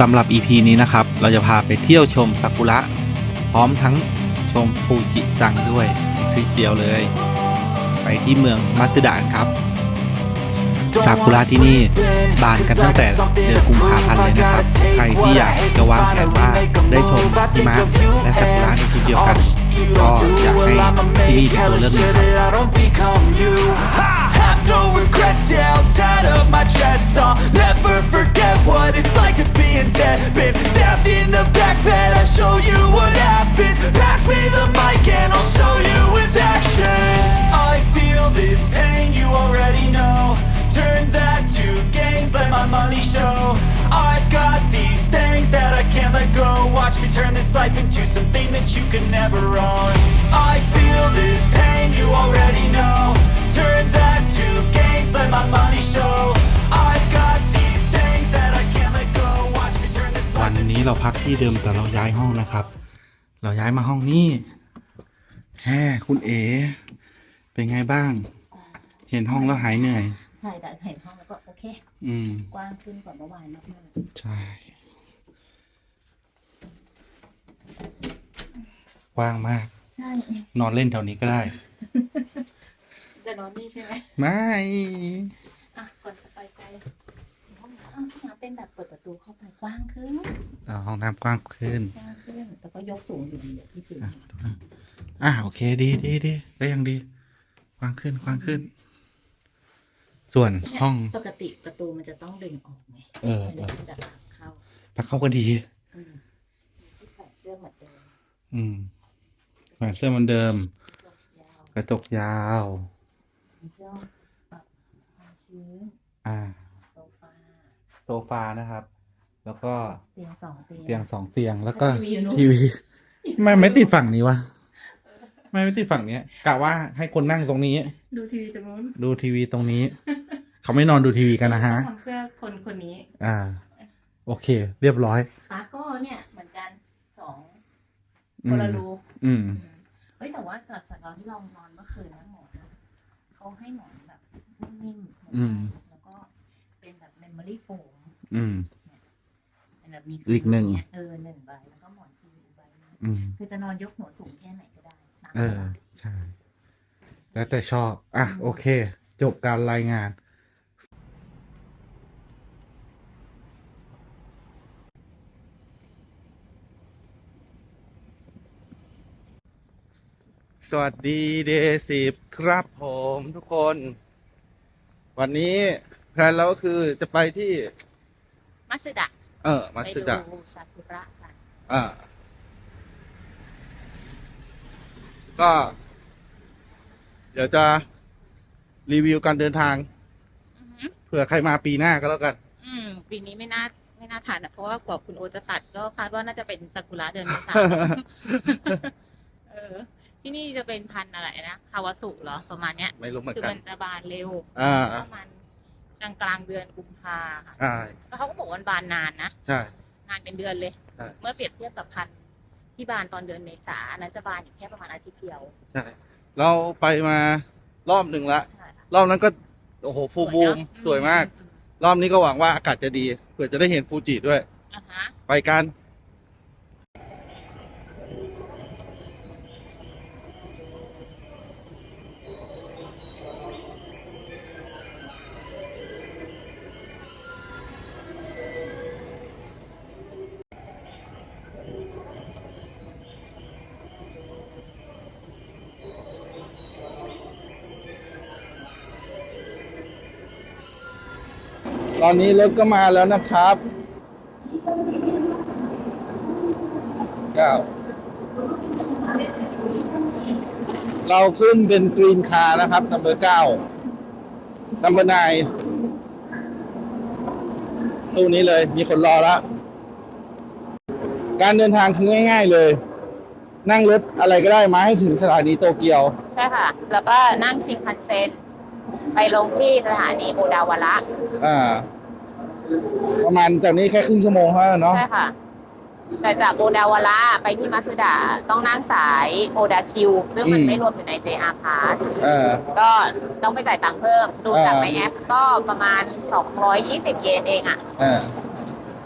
สำหรับ EP นี้นะครับ เราจะพาไปเที่ยวชมซากุระ พร้อมทั้งชมฟูจิซังด้วยในทริปเดียวเลย ไปที่เมืองมัสึดะครับซากุระที่นี่บานกันตั้งแต่เดือนกุมภาพันธ์เลยนะครับ ใครที่อยากจะวางแผนว่าได้ชมหิมะและซากุระในทริปเดียวกัน ก็อยากให้ที่นี่เป็นตัวเลือกหนึ่งครับ Have no regrets, yeah, I'll tie up my chest. I'll never forget what it's like to be in debt. Been stabbed in the back bed, I'll show you what happens. Pass me the mic and I'll show you with action. I feel this pain, you already know. Turn that to gains, let my money show. I've got these things that I can't let go. Watch me turn this life into something that you can never own. น life นี้เราพักที่เดิมแต่เราย้ายห้องนะครับ เราย้ายมาห้องนี้แฮ่คุณเอ๋เป็นไงบ้าง เห็นห้องแล้วหายเหนื่อยใช่แต่เห็นห้องแล้วก็โอเค อืม กว้างขึ้นกว่าเมื่อวานมากใช่ กว้างมาก ๆ ใช่ นอนเล่นแถวนี้ก็ได้ จะนอนนี่ใช่ไหมไม่ อะก่อ เป็นแบบเปิดประตูเข้าไปกว้างขึ้นอ่าห้องน้ำกว้างขึ้นกว้างขึ้น แต่ก็ยกสูงอยู่ดีอะที่พื้นอะดูนะอ่าโอเคดีดีดีก็ยังดีกว้างขึ้นกว้างขึ้น ส่วนห้อง ปกติประตูมันจะต้องดึงออกไงเออมันเอจะอเป็นแบบเข้าพักเข้าก็ดี อืมที่ใส่เสื้อเหมือนเดิมอืมแขวนเสื้อเหมือนเดิม ยาวกระจกยาวมีช่องปรับความชื้นอ่าโซฟา โซฟานะครับ แล้วก็เตียงสองเตียง เตียงสองเตียงแล้วก็ทีวีอยู่นู้นทีวีไม่ไม่ติดฝั่งนี้วะไม่ไม่ติดฝั่งเนี้ยกะว่าให้คนนั่งตรงนี้ ดูทีวีตรงนู้นดูทีวีตรงนี้ เขาไม่นอนดูทีวีกันนะฮะ ทำเพื่อคนคนนี้อ่า โอเค เรียบร้อย ปาก็เนี่ยเหมือนกันสองอืคนมละรูอืมเฮ้ยแต่ว่าจากจากตอนที่เรานอนเมื่อคืนนะหมอนอะเขาให้หมอนแบบนิ่มๆอืมแล้วก็เป็นแบบเมมโมรี่โฟม อืมเป็นแบบมีอีกหนึ่ง เออหนึ่งใบแล้วก็หมอนอีกใบหนึ่งอืม คือจะนอนยกหัวสูงแค่ไหนก็ได้ตามเอสอบาย ใช่ แล้วแต่ชอบ อะ โอเค จบการรายงาน สวัสดีเดสิบครับผมทุกคน วันนี้แพลนเราก็คือจะไปที่ มัสดะเออ มัตสึดะไปดูซากุระกันอ่าก็ เดี๋ยวจะรีวิวการเดินทาง อือหือเผื่อใครมาปีหน้าก็แล้วกัน อืมปีนี้ไม่น่าไม่น่าทันอะเพราะว่ากว่าคุณโอจะตัดก็คาดว่าน่าจะเป็นซากุระเดือนเมษา เออ ที่นี่จะเป็นพันธุ์อะไรนะคาวาสุเหรอประมาณเนี้ย ไม่รู้เหมือนคือกัมันนจะบานเร็วอ่า ประมาณก ลางกลางๆเดือนกุมภาค่ะใช่แล้วเขาก็บอกว่ามันบานนานนะใช่นานเป็นเดือนเลย ใช่เมื่อเปรียบเทียบกับพันธุ์ที่บานตอนเดือนเมษาอันนั้นจะบานอยู่แค่ประมาณอาทิตย์เดียวใช่เราไปมารอบหนึ่งละใช่ค่ะรอบนั้นก็โอ้โหฟูลบูมเนอะสวยมาก อืรอบนี้ก็หวังว่าอากาศจะดีเผื่อจะได้เห็นฟูจิด้วย อ่าฮะ ไปกัน ตอนนี้รถก็มาแล้วนะครับเก้าเราขึ้นเป็นกรีนคาร์นะครับนัมเบอร์เก้านัมเบอร์นายตู้นี้เลย มีคนรอแล้ว การเดินทางคือง่าย ๆเลย นั่งรถอะไรก็ได้มาให้ถึงสถานีโตเกียว ใช่ค่ะ แล้วก็นั่งชิงคันเซ็น ไปลงที่สถานีโอดาวาระอ่า ประมาณจากนี้แค่ครึ่งชั่วโมงเท่านั้นเนาะ ใช่ค่ะ แต่จากโอดาวาระไปที่มัสดะต้องนั่งสายโอดาคิว ซึ่งมันอืม ไม่รวมอยู่ใน JR Pass เออ ก็ต้องไปจ่ายตังค์เพิ่ม ดูจากอ่า ในแอปก็ประมาณ 220 เยนเองอะเออ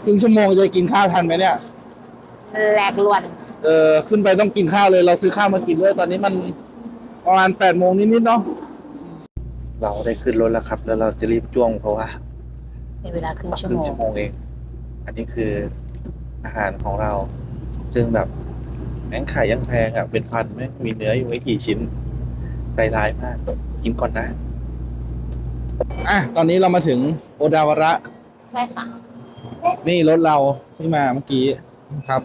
รึ่งชั่วโมงจะกินข้าวทันไหมเนี่ย แหลกลวน เออขึ้นไปต้องกินข้าวเลย เราซื้อข้าวมากินด้วยตอนนี้มันประมาณแปดโมงนิดๆเนาะ เราได้ขึ้นรถแล้วครับ แล้วเราจะรีบจ้วงเพราะว่าในเวลาครึ่งคชั่วรึ่โมงงชั่วโมงเอง อันนี้คืออาหารของเรา ซึ่งแบบแม่งไข่ยังแพงอะ เป็นพันแม่งมีเนื้ออยู่ไม่กี่ชิ้น ใจร้ายมาก กินก่อนนะ อะ ตอนนี้เรามาถึงโอดาวาระ ใช่ค่ะ นี่รถเราที่มาเมื่อกี้ครับ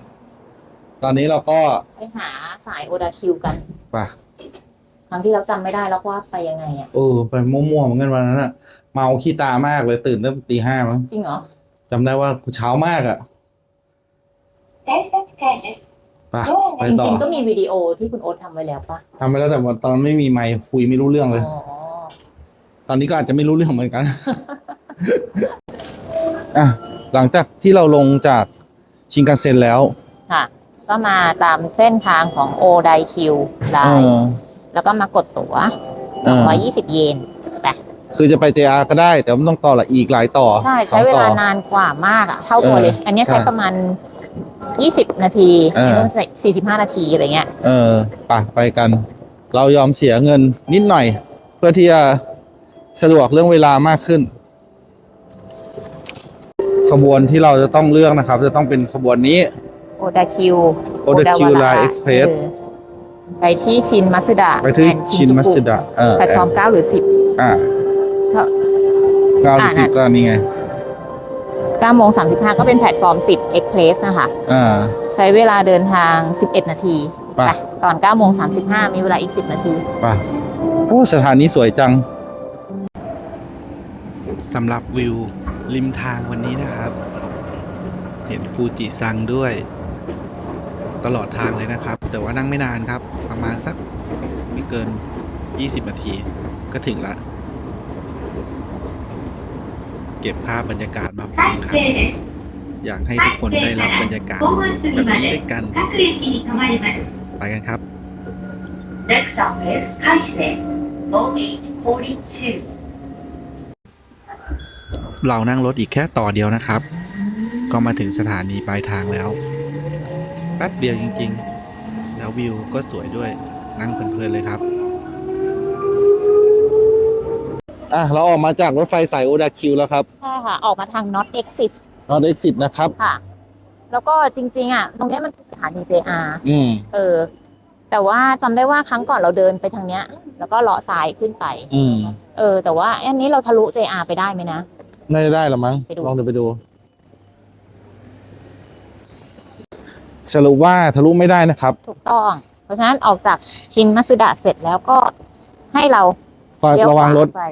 ตอนนี้เราก็ไปหาสายโอดาคิวกันไปค รั้งที่เราจำไม่ได้แล้วว่าไปยังไงอะ เออไปมั่วๆเหมือนกันวันนั้นอะเมาขี้ตามากเลยตื่นตั้งตีห้ามั้งจริงเหรอจำได้ว่าเช้ามากอะไปไปจต่อริงๆก็มีวิดีโอที่คุณโอ๊ตทำไว้แล้วปะทำไปแล้วแต่ว่าตอนไม่มีไมค์คุยไม่รู้เรื่องเลย อ๋อตอนนี้ก็อาจจะไม่รู้เรื่องเหมือนกัน อะหลังจากที่เราลงจากชินกันเซ็นแล้วค่ะ ก็มาตามเส้นทางของโอไดคิวไลเอน์อ แล้วก็มากดตั๋วเออ120เยนไปคือจะไป JR ก็ได้ แต่มันต้องต่อละอีกหลายต่อใช่สอใช้งเวต่ลาอนานกว่ามากอะเท่าตัวเลยเอออันเนี้ยใช้ใช่ประมาณ20นาทีเออในเรื่อง45นาทีอะไรเงี้ย เออไปไปกัน เรายอมเสียเงินนิดหน่อย เพื่อที่จะสะดวกเรื่องเวลามากขึ้น ขบวนที่เราจะต้องเลือกนะครับ จะต้องเป็นขบวนนี้ โอดาคิว Oda Q Line Express ไปที่ชินมัสดะไปที่ and ชินมัสดะเออแพลตฟอร์ม9หรืออ่า10เท่าเก้าหรืออ่าสิบก็นี่ไง9โมง35ก็เป็นแพลตฟอร์ม10 Express นะคะอ่าใช้เวลาเดินทาง11นาทีไปไปตอน9โมง35มีเวลาอีก10นาทีไปโอ้สถานีสวยจังสำหรับวิวริมทางวันนี้นะครับ เห็นฟูจิซังด้วย ตลอดทางเลยนะครับ แต่ว่านั่งไม่นานครับ ประมาณสักไม่เกิน 20 นาที ก็ถึงละ เก็บภาพบรรยากาศมาฝากครับอยากให้ทุกคนได้รับบรรยากาศแบบนี้ด้วยกัน ไปกันครับ Next stop is 海星0842เรานั่งรถอีกแค่ต่อเดียวนะครับ ก็มาถึงสถานีปลายทางแล้ว แป๊บเดียวจริง ๆ แล้ววิวก็สวยด้วยนั่งเพลินๆเลยครับ อะ เราออกมาจากรถไฟสายโอดาคิวแล้วครับใช่ค่ะ ออกมาทาง Not Exit นอตเอ็กซิสนะครับ ค่ะ แล้วก็จริง ๆ อะ ตรงเนี้ยมันคือสถานี JR อืม เออ แต่ว่าจำได้ว่าครั้งก่อนเราเดินไปทางเนี้ย แล้วก็เลาะซ้ายขึ้นไป อืมเออ แต่ว่าอันนี้เราทะลุ JR ไปได้ไหมนะ น่าจะได้ละมั้ง ไปดู ลองเดินไปดู สรุปว่าทะลุไม่ได้นะครับ ถูกต้อง เพราะฉะนั้นออกจากชินมัสดะเสร็จแล้วก็ให้เราก็เลี้ยวระวังรถ ขวาไป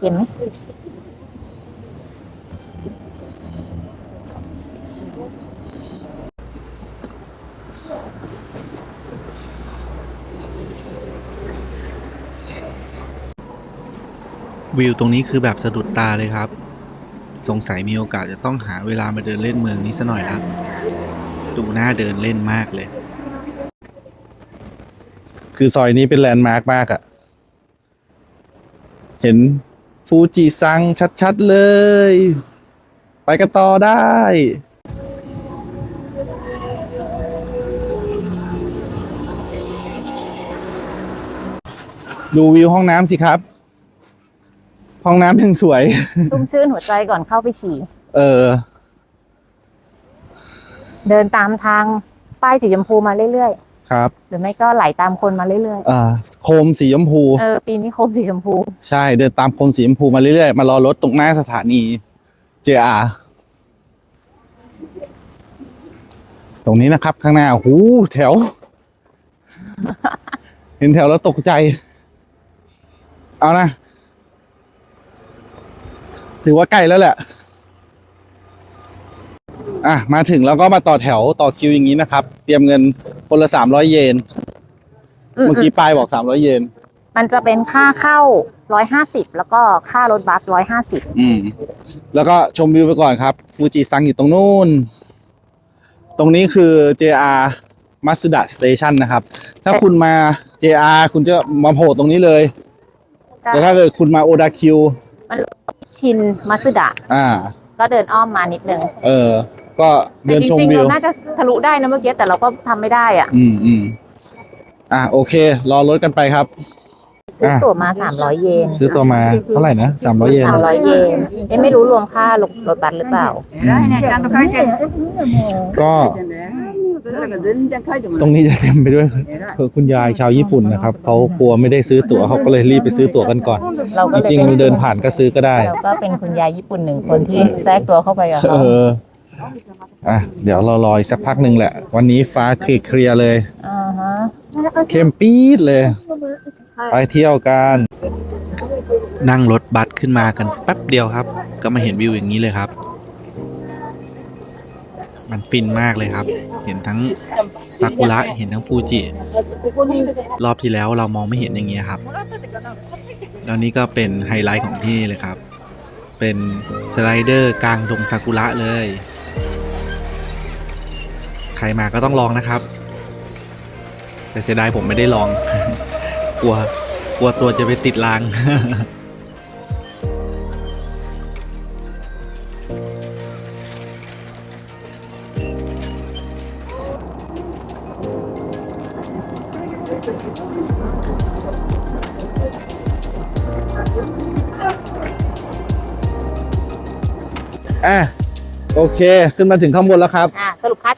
เห็นไหมวิวตรงนี้คือแบบสะดุดตาเลยครับ สงสัยมีโอกาสจะต้องหาเวลามาเดินเล่นเมืองนี้ซะหน่อยละ ดูน่าเดินเล่นมากเลย คือซอยนี้เป็นแลนด์มาร์กมากอะเห็นฟูจิซังชัด ๆ เลย ไปกันต่อได้ ดูวิวห้องน้ำสิครับ ห้องน้ำยังสวยตุ้มชื่นหัวใจก่อนเข้าไปฉี่ เออ เดินตามทางป้ายสีชมพูมาเรื่อยครับๆ หรือไม่ก็ไหลตามคนมาเรื่อยอ่าโคมสีชมพู ๆ เออ ปีนี้โคมสีชมพู ใช่เดินตามโคมสีชมพูมาเรื่อยๆ มารอรถตรงหน้าสถานี JR ตรงนี้นะครับ ข้างหน้าหูแถว เห็นแถวแล้วตกใจ เอานะ ถือว่าใกล้แล้วแหละ อะมาถึงแล้วก็มาต่อแถวต่อคิวอย่างนี้นะครับ เตรียมเงินคนละสามร้อยเยนอืมเมื่อกี้ป้ายบอกสามร้อยเยน มันจะเป็นค่าเข้าร้อยห้าสิบแล้วก็ค่ารถบัสร้อยห้าสิบอืม แล้วก็ชมวิวไปก่อนครับฟูจิซังอยู่ตรงนู้น ตรงนี้คือ JR Masuda Station นะครับ ถ้าคุณมา JR คุณจะมาโผล่ตรงนี้เลย แต่ถ้าเกิดคุณมาโอดาคิวชินมัสดะ อ่า ก็เดินอ้อมมานิดนึง เออ ก็เดินชมจริงๆวิวเราน่าจะทะลุได้นะเมื่อกี้แต่เราก็ทำไม่ได้อะอืมอืมอะโอเค รอรถกันไปครับ ซื้ออะตั๋วมาสามร้อยเยนซื้อตัวมาเท่าไหร่นะสามร้อยเยนสามร้อยเยนเอ้ไม่รู้รวมค่ารถรถบัสหรือเปล่าก็ตรงนี้จะเต็มไปด้วยคือคุณยายชาวญี่ปุ่นนะครับเขากลัวไม่ได้ซื้อตั๋วเขาก็เลยรีบไปซื้อตั๋วกันก่อน เราก็จเลยริงๆเดินผ่านก็ซื้อก็ได้ เราก็เป็นคุณยายญี่ปุ่นหนึ่งคนที่แทรกตัวเข้าไปกับเอเขาอ อะเดี๋ยวเรารออีกสักพักหนึ่งแหละ วันนี้ฟ้าเคลียร์ๆเลย อ่าฮะเข้มปี๊ดเลย ไปเที่ยวกัน นั่งรถบัสขึ้นมากันแป๊บเดียวครับ ก็มาเห็นวิวอย่างนี้เลยครับ มันฟินมากเลยครับ เห็นทั้งซากุระเห็นทั้งฟูจิ รอบที่แล้วเรามองไม่เห็นอย่างเงี้ยครับแล้วนี่ก็เป็นไฮไลท์ของที่นี่เลยครับ เป็นสไลเดอร์กลางดงซากุระเลยใค รมาก็ต้องลองนะครับ แต่เสียดายผมไม่ได้ลอง กลัวกลัวตัวจะไปติดรางอะโอเค ขึ้นมาถึงข้างบนแล้วครับ อ่าสรุปค่าใ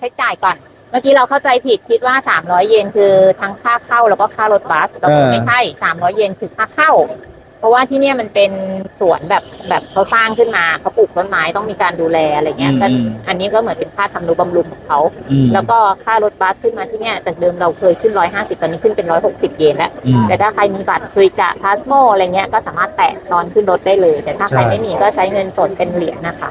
ช้จ่ายก่อน เมื่อกี้เราเข้าใจผิดคิดว่า 300 เยนคือทั้งค่าเข้าแล้วก็ค่ารถบัสแต่เออไม่ใช่ 300 เยนคือค่าเข้า เพราะว่าที่เนี่ยมันเป็นสวนแบบแบบเขาสร้างขึ้นมาเขาปลูกต้นไม้ต้องมีการดูแลอะไรเงี้ยก็อืมอันนี้ก็เหมือนเป็นค่าทำนุบำรุงของเขาอืมแล้วก็ค่ารถบัสขึ้นมาที่เนี่ยจากเดิมเราเคยขึ้น 150 ตอนนี้ขึ้นเป็น 160 เยนแล้วอืมแต่ถ้าใครมีบัตรซุยกะพาสโมอะไรเงี้ยก็สามารถแตะตอนขึ้นรถได้เลย แต่ถ้าใครใช่ไม่มีก็ใช้เงินสดเป็นเหรียญนะคะ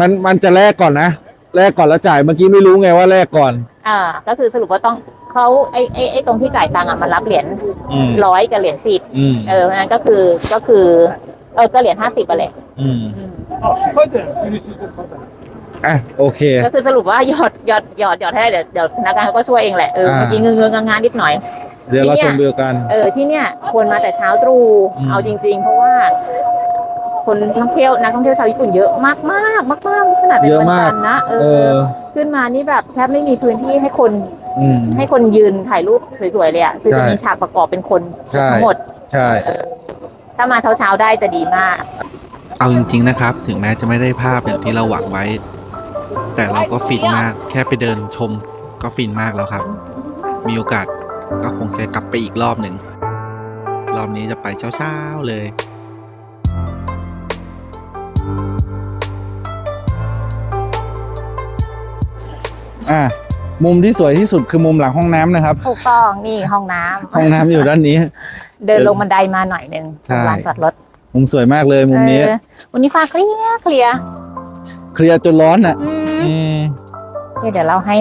มันมันจะแลกก่อนนะ แลกก่อนแล้วจ่ายเมื่อกี้ไม่รู้ไงว่าแลกก่อน อ่า ก็คือสรุปว่าต้องเขาไอ้ไอ้ไอ้ตรงที่จ่ายตังค์อะมันรับเหรียญอืมร้อยกับเหรียญสิบอืมเออเพราะฉะนั้นก็คือก็คือเออก็เหรียญห้าสิบอะไรอืมอะโอเค ก็คือสรุปว่าหยอดหยอดหยอดหยอดให้ได้เดี๋ยวเดี๋ยวพนักงานเขาก็ช่วยเองแหละเอออ่าเมื่อกี้เงื้องๆงานๆนิดหน่อย เดี๋ยวเราชมวิวกัน เออที่เนี่ยควรมาแต่เช้าตรู่อืม เอาจริง ๆ เพราะว่า คนท่องเที่ยวนักท่องเที่ยวชาวญี่ปุ่นเยอะมากมากมากมากๆขนาดเป็นเยอะวันมากจันทร์นะเอเอออ ขึ้นมานี่แบบแทบไม่มีพื้นที่ให้คนอืมให้คนยืนถ่ายรูปสวยๆเลยอะคือใช่จะมีฉากประกอบเป็นคนใช่ทั้งหมดใช่ถ้ามาเช้าๆได้จะดีมาก เอาจริงๆนะครับ ถึงแม้จะไม่ได้ภาพอย่างที่เราหวังไว้ แต่เราก็ฟินมากแค่ไปเดินชมก็ฟินมากแล้วครับ มีโอกาสก็คงจะกลับไปอีกรอบหนึ่งรอบนี้จะไปเช้าๆเลย อะมุมที่สวยที่สุดคือมุมหลังห้องน้ำนะครับ ถูกต้องนี่ห้องน้ำห้องน้ำอยู่ด้านนี้ เดินลงบันไดมาหน่อยหนึงใช่ ลานจอดรถมุมสวยมากเลยมุมนี้ เออวันนี้ฟ้าเคลียร์เคลียร์เคลียร์จนร้อนอะ อืมอืมเดี๋ยวเราให้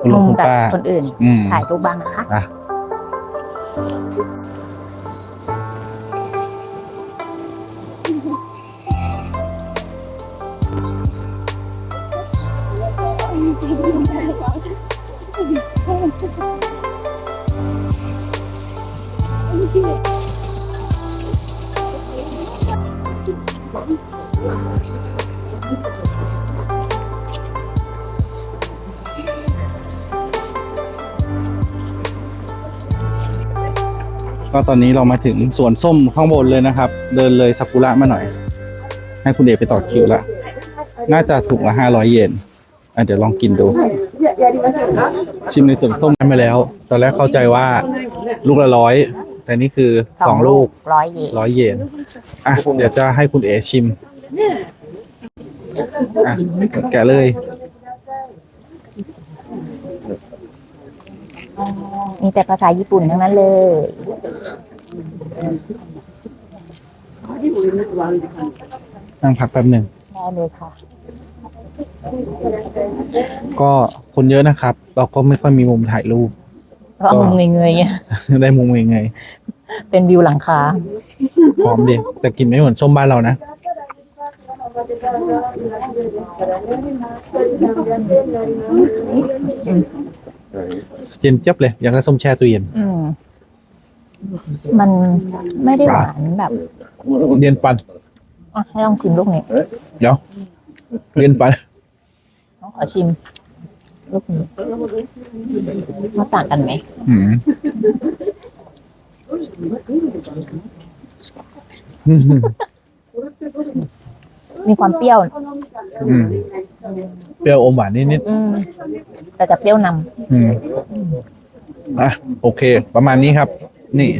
คุณลุมุงมคุณกับป้าคนอื่น อืม ถ่ายรูปบ้างนะคะ อะ ก็ตอนนี้เรามาถึงสวนส้มข้างบนเลยนะครับ เดินเลยซากุระมาหน่อย ให้คุณเอกไปต่อคิวละ น่าจะถูกละห้าร้อยเยนอะเดี๋ยวลองกินดู ชิมในสวนส้มมาแล้ว ตอนแรกเข้าใจว่าลูกละร้อย แต่นี่คือสองลูกร้อยเยนร้อยเยนอะเดี๋ยวจะให้คุณเอชิมอะแกะเลยมีแต่ภาษาญี่ปุ่นทั้งนั้นเลยนั่งพักแป๊บหนึ่งได้เลยค่ะ ก็คนเยอะนะครับ เราก็ไม่ค่อยมีมุมถ่ายรูปเพราะเอามุมเงยๆเนี่ยได้มุมยังไงเป็นวิวหลังคาหอมดีแต่กลินไม่เหมือนส้มบ้านเรานะเย็นเจี๊ยบเลย อย่างกับส้มแช่ตู้เย็นอืมมันไม่ได้หวานแบบเย็นปันอะให้ลองชิมลูกนี้เดี๋ยวเรียนไป ขอชิม ลูกนี้มาต่างกันไหมอืมมีความเปรี้ยว อืมเปรี้ยวอมหวานนิดอืมแต่จะเปรี้ยวนๆอืมอะโอเค ประมาณนี้ครับ นี่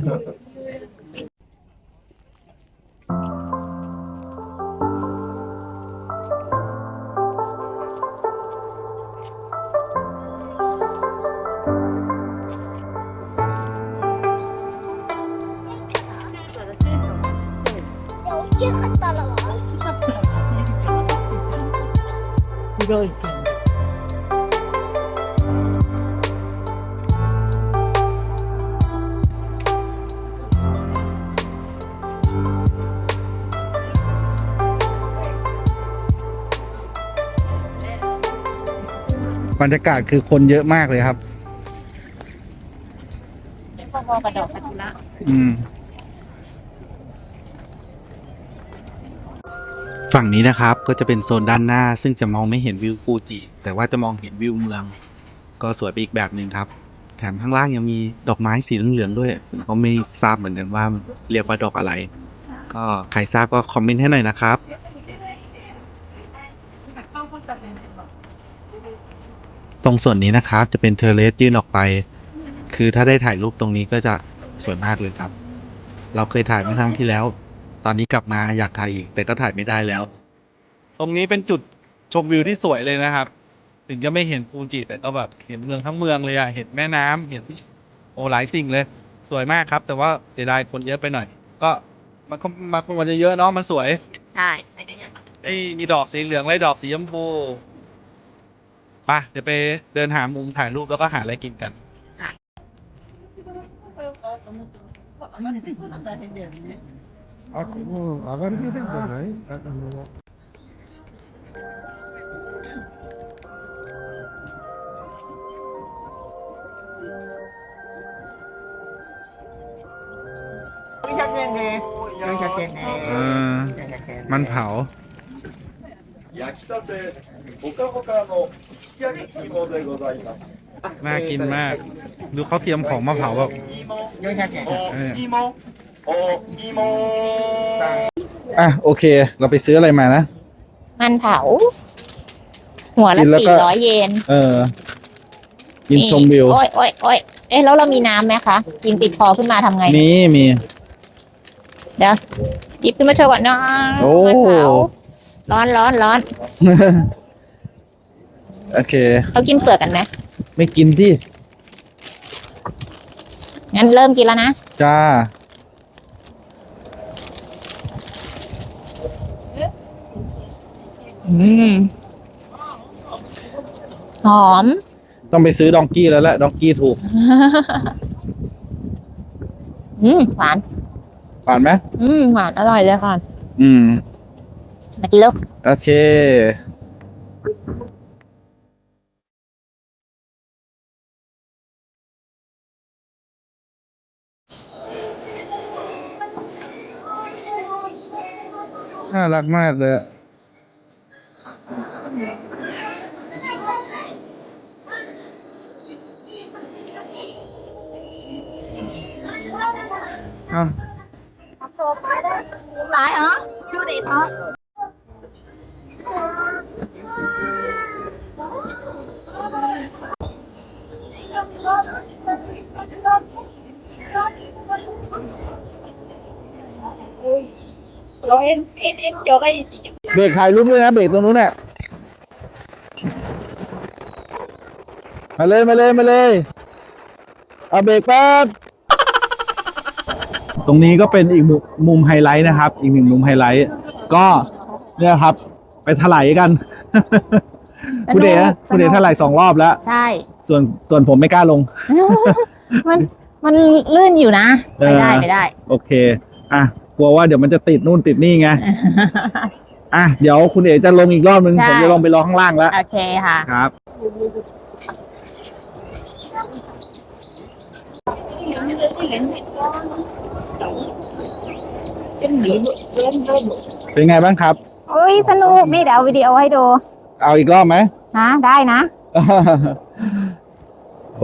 บรรยากาศคือคนเยอะมากเลยครับำพอๆกับดอกซากุระอืม ฝั่งนี้นะครับก็จะเป็นโซนด้านหน้า ซึ่งจะมองไม่เห็นวิวฟูจิ แต่ว่าจะมองเห็นวิวเมือง ก็สวยไปอีกแบบหนึ่งครับ แถมข้างล่างยังมีดอกไม้สีเหลืองๆด้วยผมก็ไม่ทราบเหมือนกันว่าเรียกว่าดอกอะไร ก็ใครทราบก็คอมเมนต์ให้หน่อยนะครับ ตรงส่วนนี้นะครับ จะเป็นเทอร์เรสยื่นออกไป คือถ้าได้ถ่ายรูปตรงนี้ก็จะสวยมากเลยครับ เราเคยถ่ายเมื่อครั้งที่แล้ว ตอนนี้กลับมาอยากถ่ายอีก แต่ก็ถ่ายไม่ได้แล้ว ตรงนี้เป็นจุดชมวิวที่สวยเลยนะครับ ถึงจะไม่เห็นฟูจิแต่ก็แบบเห็นเมืองทั้งเมืองเลยอะเห็นแม่น้ำเห็นโอ้หลายสิ่งเลย สวยมากครับ แต่ว่าเสียดายคนเยอะไปหน่อย ก็มันก็มาคนวันเยอะๆเนาะมันสวยใช่ไอ้ยมีดอกสีเหลืองไล่ดอกสีชมพู ไปเดี๋ยวไปเดินหามุมถ่ายรูปแล้วก็หาอะไรกินกัน あ、もう上がり出てんじゃないああの400円です。400円です。 เออ 400円。 มันเผา 焼きたてほかほかの引き焼き芋でございます。 น่ากินมาก ดูเขาเตรียมของมาเผาแบบ 400円。お芋、お芋。 อ่ะโอเค เราไปซื้ออะไรมานะ มันเผา หัวละ กินแล้ว สี่ ก็ ร้อยเยน เออ กินชมวิว โอ้ยโอ้ยโอ้ยเอ๊ะแล้วเรามีน้ำไหมคะกินติดคอขึ้นมาทำไง มีมี เดี๋ยวหยิบขึ้นมาโชว์ก่อนเนาะ โอ้ มันเผา ร้อนร้อนร้อนโอเค เขากินเปลือกกันไหมไม่กินที่งั้นเริ่มกินแล้วนะจ้า อืมหอม ต้องไปซื้อดองกี้แล้วแหละดองกี้ถูกอืมหวาน ผ่านไหมอืมหวานอร่อยเลยค่ะ อืม มากินลูกโอเค น่ารักมากเลยอะเอ้าหลายเหรอชูเด็ดเหรอ เบรกถ่ายรูปด้วยนะเบรกตรงนู้นเนี่ยมาเลยมาเลยมาเลยเอาเบรกแป๊บตรงนี้ก็เป็นอีกมุมมุมไฮไลท์นะครับ อีกหนึ่งมุมไฮไลท์ ก็เนี่ยครับ ไปถลายกัน คุณเดชนะคุณเดชถลายสองรอบแล้ว ใช่ ส่วนส่วนผมไม่กล้าลง มันมันลื่นอยู่นะเออไม่ได้ไม่ได้ โอเค อะกลัวว่าเดี๋ยวมันจะติดนู่นติดนี่ไงอะเดี๋ยวคุณเอ๋จะลงอีกรอบนึงใช่ผมจะลงไปรอข้างล่างแล้วโอเคค่ะครับเป็นไงบ้างครับโอ้ยสนุกนี่เดี๋ยวเอาวิดีโอให้ดู เอาอีกรอบไหมฮะได้นะ โ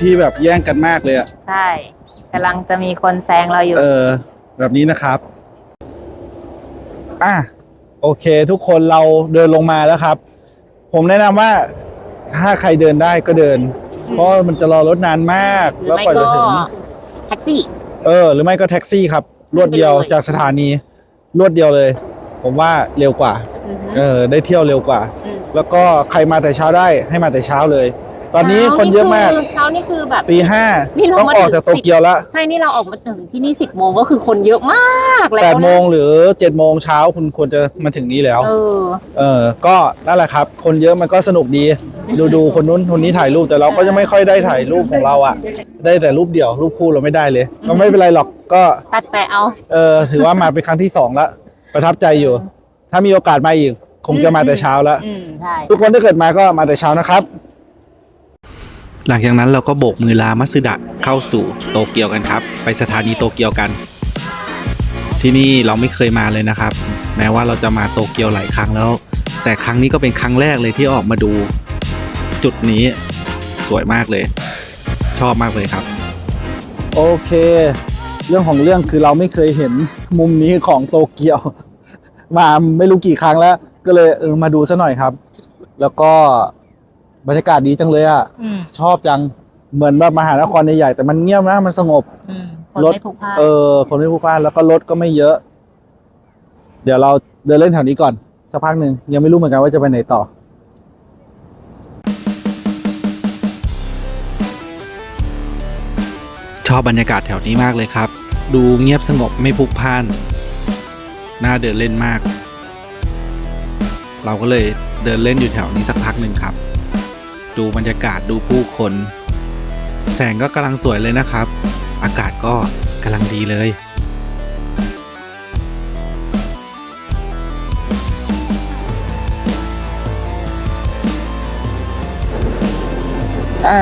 ที่แบบแย่งกันมากเลยอะใช่กำลังจะมีคนแซงเราอยู่ เออ แบบนี้นะครับ อะโอเค ทุกคนเราเดินลงมาแล้วครับ ผมแนะนำว่าถ้าใครเดินได้ก็เดิน เพราะมันจะรอรถนานมาก หรือแล้วไม่กว่าก็จะถึง แท็กซี่ เออ หรือไม่ก็แท็กซี่ครับ รวดเดียวขึ้นไปเลย จากสถานี รวดเดียวเลย ผมว่าเร็วกว่า อือฮึเออ ได้เที่ยวเร็วกว่าอืมแล้วก็ใครมาแต่เช้าได้ให้มาแต่เช้าเลย ตอนนี้คนเยอะมากเช้านี่คือแบบตีห้านี่เราต้องมาออกถึงจากโตสิบเกียวแล้วใช่นี่เราออกมาถึงที่นี่สิบโมงก็คือคนเยอะมากแล้วแปดโมงนะหรือเจ็ดโมงเช้าคุณควรจะมาถึงนี้แล้ว เออ เออ ก็นั่นแหละครับ คนเยอะมันก็สนุกดีดูดูคนนู้นคนนี้ถ่ายรูปแต่เราก็จะไม่ค่อยได้ถ่ายรูปของเราอะได้แต่รูปเดี่ยวรูปคู่เราไม่ได้เลยก็ไม่เป็นไรหรอกก็ตัดแปะเอา เออถือว่ามาเป็นครั้งที่สองละประทับใจอยู่ ถ้ามีโอกาสมาอีกคงจะมาแต่เช้าแล้วอืมใช่ทุกคนถ้าเกิดมาก็มาแต่เช้านะครับ หลังจากนั้นเราก็โบกมือลามัสึดะเข้าสู่โตเกียวกันครับ ไปสถานีโตเกียวกัน ที่นี่เราไม่เคยมาเลยนะครับ แม้ว่าเราจะมาโตเกียวหลายครั้งแล้ว แต่ครั้งนี้ก็เป็นครั้งแรกเลยที่ออกมาดู จุดนี้สวยมากเลย ชอบมากเลยครับ โอเค เรื่องของเรื่องคือเราไม่เคยเห็นมุมนี้ของโตเกียว มาไม่รู้กี่ครั้งแล้ว ก็เลยเออมาดูซะหน่อยครับ แล้วก็ บรรยากาศดีจังเลยอะอืมชอบจังเหมือนแบบมหานครใหญ่ๆแต่มันเงียบนะมันสงบ อืมคนรถ ไม่พลุกพล่านเออ คนไม่พลุกพล่านแล้วก็รถก็ไม่เยอะ เดี๋ยวเราเดินเล่นแถวนี้ก่อน สักพักหนึ่งยังไม่รู้เหมือนกันว่าจะไปไหนต่อ ชอบบรรยากาศแถวนี้มากเลยครับ ดูเงียบสงบไม่พลุกพล่าน น่าเดินเล่นมาก เราก็เลยเดินเล่นอยู่แถวนี้สักพักหนึ่งครับ ดูบรรยากาศดูผู้คน แสงก็กำลังสวยเลยนะครับ อากาศก็กำลังดีเลย อะ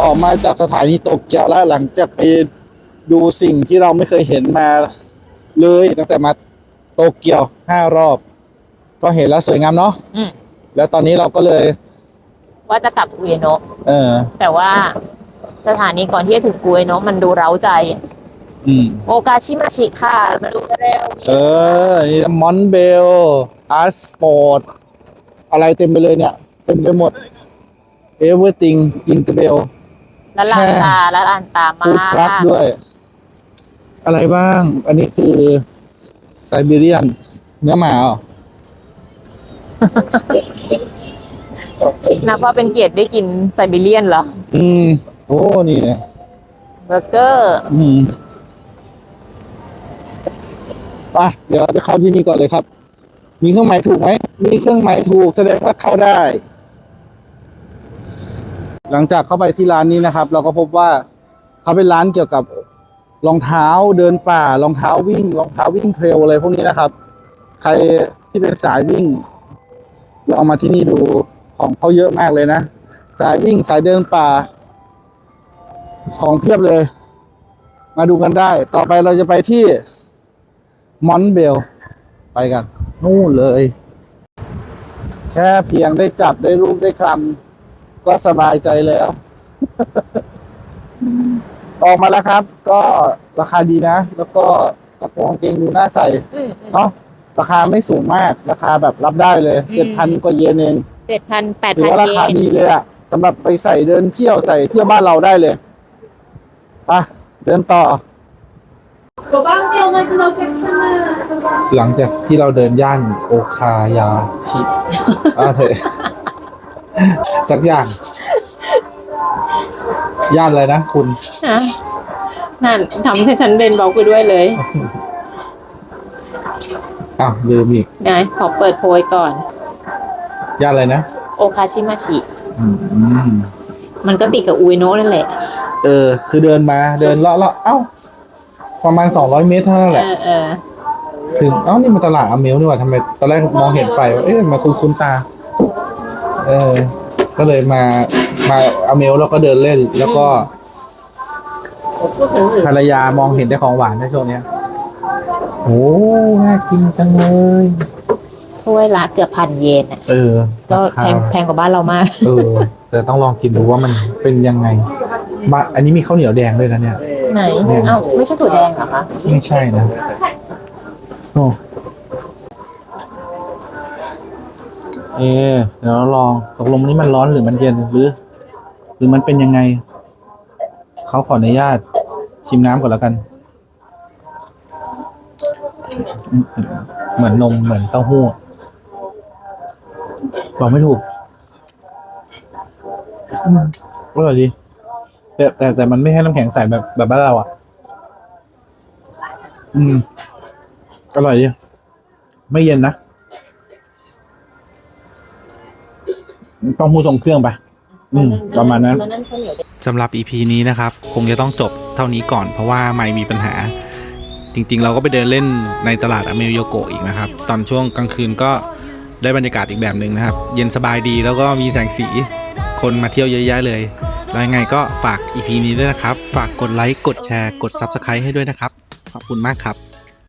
ออกมาจากสถานีโตเกียวแล้วหลังจากไปดูสิ่งที่เราไม่เคยเห็นมาเลยตั้งแต่มาโตเกียวห้ารอบ ก็เห็นแล้วสวยงามเนาะอืมแล้วตอนนี้เราก็เลย ว่าจะกลับอุเอโนะเออ แต่ว่าสถานีก่อนที่จะถึงอุเอโนะมันดูเร้าใจ อืม โอกาชิมาชิค่ะมาดูกันเร็วเออ นี่มอนเบล อาร์ตสปอร์ต อะไรเต็มไปเลยเนี่ย เต็มไปหมด everything จิงกเบลแล้วลานตาแล้วลานตามาฟู้ดทรัคด้วย อะไรบ้าง อันนี้คือไซบีเรียน เนื้อหมาเหรอ นับว่าเป็นเกียรติได้กินไซบีเรียนเหรอ อืม โอ้ นี่นะเบอร์เกอร์ อืมไปเดี๋ยวเราจะเข้าที่นี่ก่อนเลยครับ มีเครื่องหมายถูกไหม มีเครื่องหมายถูกแสดงว่าเข้าได้ หลังจากเข้าไปที่ร้านนี้นะครับ เราก็พบว่าเขาเป็นร้านเกี่ยวกับรองเท้าเดินป่ารองเท้าวิ่งรองเท้าวิ่งเทรลอะไรพวกนี้นะครับ ใครที่เป็นสายวิ่งลองมาที่นี่ดู ของเขาเยอะมากเลยนะ สายวิ่งสายเดินป่า ของเพียบเลย มาดูกันได้ ต่อไปเราจะไปที่มอนเบล ไปกัน นู่นเลย แค่เพียงได้จับได้รูปได้คำก็สบายใจแล้ว ออกมาแล้วครับ ก็ราคาดีนะ แล้วก็กระโปรงกางเกงดูน่าใส่อืมเนาะราคาไม่สูงมาก ราคาแบบรับได้เลยเจ็ดพันกว่าเยนเอง เจ็ดพันแปดถือพันว่าราเยคานดีเลยอะสำหรับไปใส่เดินเที่ยวใส่เที่ยวบ้านเราได้เลยไปเดินต่อหลังจากที่เราเดินย่านโอคายาชิอ่าเถอะสักอย่าง ย่านอะไรนะคุณฮะนั่นทำให้ฉันเดินบล็อกไปด้วยเลยอ้าวลืมอีกนายขอเปิดโพยก่อน ย่านอะไรนะ โอคาชิมาชิ อืมมันก็ติดกับอุยโนะนั่นแหละ เออ คือเดินมาเดินเลาะเลาะเอ้า ประมาณสองร้อยเมตรเท่านั้นแหเอละ อเออถึงเอ้านี่มันตลาดอเมลนี่หว่าทำไมตอนแรกมองเห็นไปว่าเอ๊ะมาคุ้นคุ้นๆตา เออ ก็เลยมามาอเมลแล้วก็เดินเล่น แล้วก็ภรรยามองเห็นแต่ของหวานในช่วงเนี้ยโอ้น่ากินจังเลย ถ้วยละเกือบพันเยนอะเออก็ราแพคางแพงกว่าบ้านเรามาก เออ แต่ต้องลองกินดูว่ามันเป็นยังไงมาอันนี้มีข้าวเหนียวแดงด้วยนะเนี่ย ไหนเอ้าไม่ใช่ถั่วแดงเหรอคะไม่ใช่นะโอ้เออเดี๋ยวเราลองตกลงนี้มันร้อนหรือมันเย็นหรือ หรือมันเป็นยังไง เขาขออนุญาตชิมน้ำก่อนแล้วกันอืมเหมือนนมเหมือนเต้าหู้ บอกไม่ถูกอืมอร่อยดี แต่แต่แต่มันไม่ให้น้ำแข็งใสแบบแบบบ้านเราอะ อืม อร่อยดี ไม่เย็นนะต้องพูดทรงเครื่องไปะอืม ประมาณนั้น นั่นข้าวเหนียวแดงสำหรับ EP นี้นะครับ คงจะต้องจบเท่านี้ก่อนเพราะว่าไม่มีปัญหา จริงๆ เราก็ไปเดินเล่นในตลาดอเมริโยโกะอีกนะครับ ตอนช่วงกลางคืนก็ ได้บรรยากาศอีกแบบหนึ่งนะครับ เย็นสบายดีแล้วก็มีแสงสี คนมาเที่ยวเยอะแยะเลยแล้วยังไงก็ฝากอีพีนี้ด้วยนะครับ ฝากกดไลค์ กดแชร์ กด Subscribe ให้ด้วยนะครับ ขอบคุณมากครับ